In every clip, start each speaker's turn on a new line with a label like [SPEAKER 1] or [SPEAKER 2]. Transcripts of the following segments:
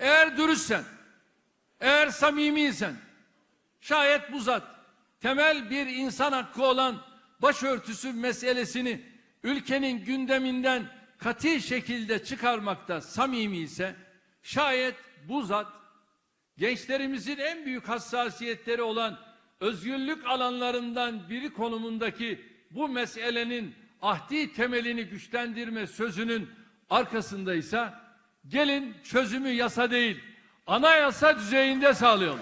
[SPEAKER 1] Eğer dürüstsen, eğer samimiysen, şayet bu zat temel bir insan hakkı olan başörtüsü meselesini ülkenin gündeminden kati şekilde çıkarmakta samimi ise şayet bu zat gençlerimizin en büyük hassasiyetleri olan özgürlük alanlarından biri konumundaki bu meselenin ahdi temelini güçlendirme sözünün arkasındaysa gelin çözümü yasa değil anayasa düzeyinde sağlayalım.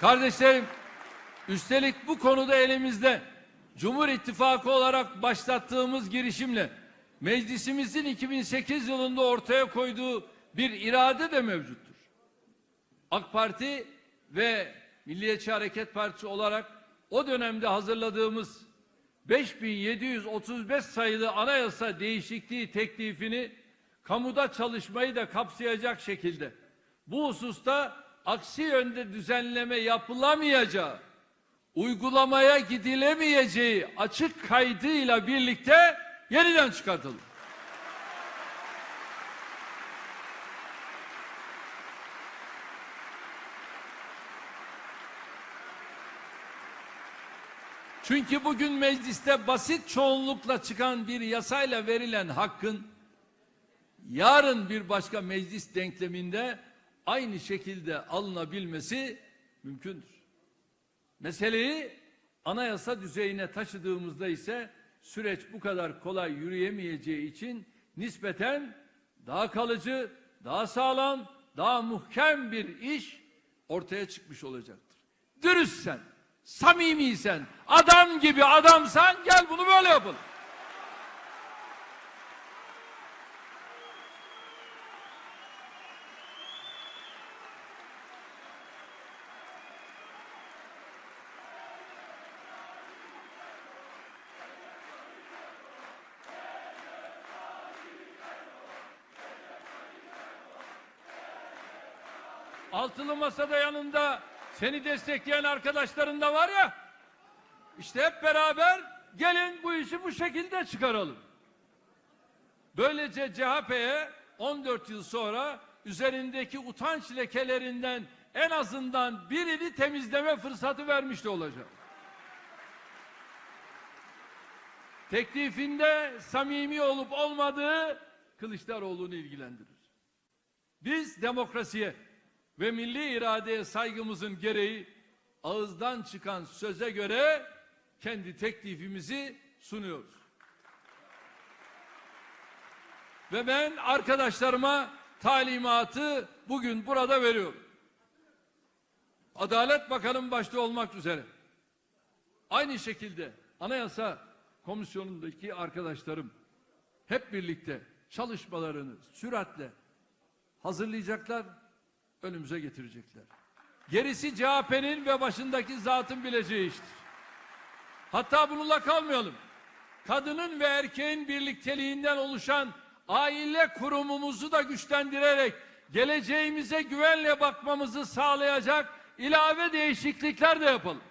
[SPEAKER 1] Kardeşlerim, üstelik bu konuda elimizde Cumhur İttifakı olarak başlattığımız girişimle meclisimizin 2008 yılında ortaya koyduğu bir irade de mevcuttur. AK Parti ve Milliyetçi Hareket Partisi olarak o dönemde hazırladığımız 5735 sayılı anayasa değişikliği teklifini kamuda çalışmayı da kapsayacak şekilde bu hususta aksi yönde düzenleme yapılamayacağı, uygulamaya gidilemeyeceği açık kaydıyla birlikte yeniden çıkartıldı. Çünkü bugün mecliste basit çoğunlukla çıkan bir yasayla verilen hakkın yarın bir başka meclis denkleminde aynı şekilde alınabilmesi mümkündür. Meseleyi anayasa düzeyine taşıdığımızda ise süreç bu kadar kolay yürüyemeyeceği için nispeten daha kalıcı, daha sağlam, daha muhkem bir iş ortaya çıkmış olacaktır. Dürüstsen, samimiysen, adam gibi adamsan gel bunu böyle yapalım. Altılı masada yanında seni destekleyen arkadaşların da var ya. İşte hep beraber gelin bu işi bu şekilde çıkaralım. Böylece CHP'ye 14 yıl sonra üzerindeki utanç lekelerinden en azından birini temizleme fırsatı vermiş de olacak. Teklifinde samimi olup olmadığı Kılıçdaroğlu'nu ilgilendirir. Biz demokrasiye ve milli iradeye saygımızın gereği ağızdan çıkan söze göre kendi teklifimizi sunuyoruz. Ve ben arkadaşlarıma talimatı bugün burada veriyorum. Adalet Bakanı başta olmak üzere aynı şekilde Anayasa Komisyonu'ndaki arkadaşlarım hep birlikte çalışmalarını süratle hazırlayacaklar, önümüze getirecekler. Gerisi CHP'nin ve başındaki zatın bileceği iştir. Hatta bununla kalmayalım. Kadının ve erkeğin birlikteliğinden oluşan aile kurumumuzu da güçlendirerek geleceğimize güvenle bakmamızı sağlayacak ilave değişiklikler de yapalım.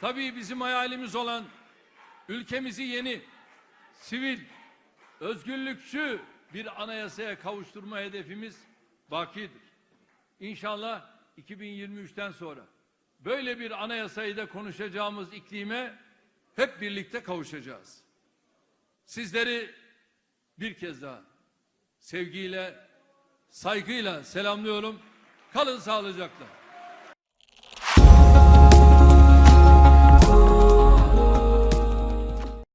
[SPEAKER 1] Tabii bizim hayalimiz olan ülkemizi yeni, sivil, özgürlükçü bir anayasaya kavuşturma hedefimiz bakidir. İnşallah 2023'ten sonra böyle bir anayasayı da konuşacağımız iklime hep birlikte kavuşacağız. Sizleri bir kez daha sevgiyle, saygıyla selamlıyorum. Kalın sağlıcakla.